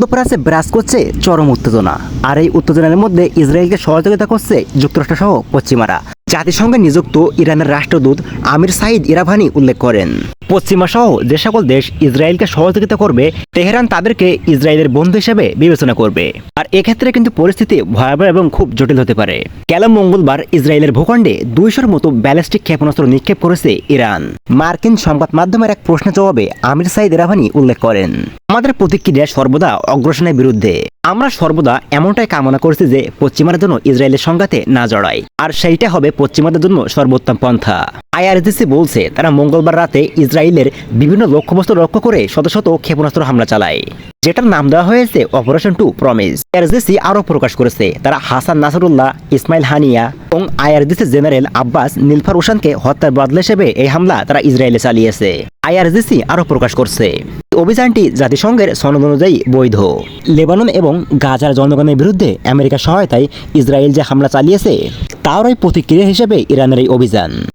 মধ্যপ্রাচ্যে ব্রাস করছে চরম উত্তেজনা। আর এই উত্তেজনার মধ্যে ইসরায়েলকে সহযোগিতা করছে যুক্তরাষ্ট্র সহ পশ্চিমারা। জাতিসংঘে নিযুক্ত ইরানের রাষ্ট্রদূত আমির সাইদ ইরাভানি উল্লেখ করেন। পশ্চিমা সহ যে সকল দেশ ইসরায়েলকে সহযোগিতা করবে, তেহরান তাদেরকে ইসরায়েলের বন্ধু হিসেবে বিবেচনা করবে। আর এক্ষেত্রে কিন্তু পরিস্থিতি ভয়াবহ এবং খুব জটিল হতে পারে। গেল মঙ্গলবার ইসরায়েলের ভূখণ্ডে দুইশোর মতো ব্যালিস্টিক ক্ষেপণাস্ত্র নিক্ষেপ করেছে ইরান। মার্কিন সংবাদ মাধ্যমের এক প্রশ্নের জবাবে আমির সাইদ ইরাভানি উল্লেখ করেন, আমাদের প্রতিক্রিয়া সর্বদা অগ্রসনের বিরুদ্ধে। আমরা সর্বদা এমনটাই কামনা করছি যে পশ্চিমারা জন্য ইসরায়েলের সংঘাতে না জড়ায় আর সেইটা হবে পশ্চিমাদের জন্য সর্বোত্তম পন্থা। আইআরজিসি বলছে, তারা মঙ্গলবার রাতে ইসরায়েলের বিভিন্ন লক্ষ্যবস্তু লক্ষ্য করে শত শত ক্ষেপণাস্ত্র হামলা চালায়। যেটার নাম দেওয়া হয়েছে অপারেশন টু প্রমিস আইআরজিসি আরও প্রকাশ করেছে। তারা হাসান নাসরুল্লাহ, ইসমাইল হানিয়া এবং আইআরজিসি জেনারেল আব্বাস নীলফার হোসেনকে হত্যার বদলা হিসেবে এই হামলা তারা ইসরায়েলে চালিয়েছে। আইআরজিসি আরও প্রকাশ করছে। অভিযানটি জাতিসংঘের সনদ অনুযায়ী বৈধ। লেবানন এবং গাজার জনগণের বিরুদ্ধে আমেরিকার সহায়তায় ইসরায়েল যে হামলা চালিয়েছে, তারই প্রতিক্রিয়া হিসেবে ইরানের এই অভিযান।